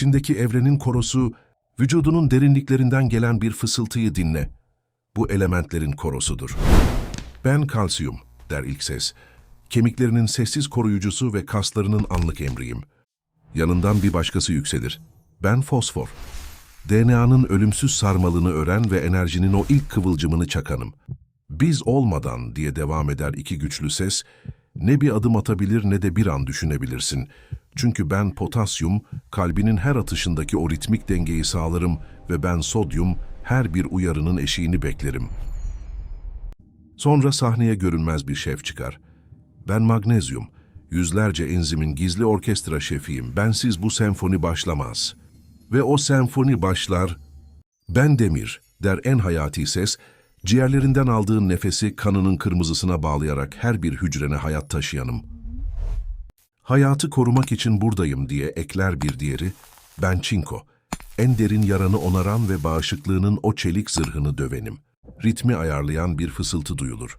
İçindeki evrenin korosu, vücudunun derinliklerinden gelen bir fısıltıyı dinle. Bu elementlerin korosudur. Ben kalsiyum, der ilk ses. Kemiklerinin sessiz koruyucusu ve kaslarının anlık emriyim. Yanından bir başkası yükselir. Ben fosfor. DNA'nın ölümsüz sarmalını ören ve enerjinin o ilk kıvılcımını çakanım. Biz olmadan diye devam eder iki güçlü ses, ne bir adım atabilir ne de bir an düşünebilirsin. Çünkü ben potasyum, kalbinin her atışındaki o ritmik dengeyi sağlarım ve ben sodyum, her bir uyarının eşiğini beklerim. Sonra sahneye görünmez bir şef çıkar. Ben magnezyum, yüzlerce enzimin gizli orkestra şefiyim. Bensiz bu senfoni başlamaz. Ve o senfoni başlar, ben demir, der en hayati ses, ciğerlerinden aldığın nefesi kanının kırmızısına bağlayarak her bir hücrene hayat taşıyanım. Hayatı korumak için buradayım diye ekler bir diğeri, ben çinko, en derin yaranı onaran ve bağışıklığının o çelik zırhını dövenim. Ritmi ayarlayan bir fısıltı duyulur.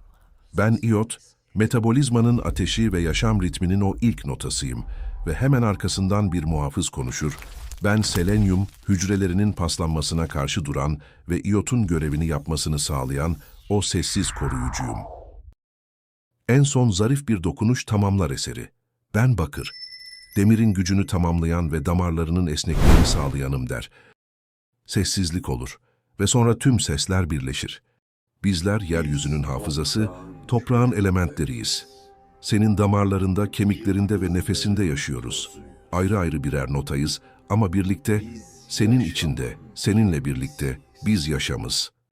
Ben iot, metabolizmanın ateşi ve yaşam ritminin o ilk notasıyım ve hemen arkasından bir muhafız konuşur. Ben selenyum, hücrelerinin paslanmasına karşı duran ve iyotun görevini yapmasını sağlayan o sessiz koruyucuyum. En son zarif bir dokunuş tamamlar eseri. Ben bakır, demirin gücünü tamamlayan ve damarlarının esnekliğini sağlayanım der. Sessizlik olur ve sonra tüm sesler birleşir. Bizler yeryüzünün hafızası, toprağın elementleriyiz. Senin damarlarında, kemiklerinde ve nefesinde yaşıyoruz. Ayrı ayrı birer notayız ama birlikte, senin içinde, seninle birlikte biz yaşamız.''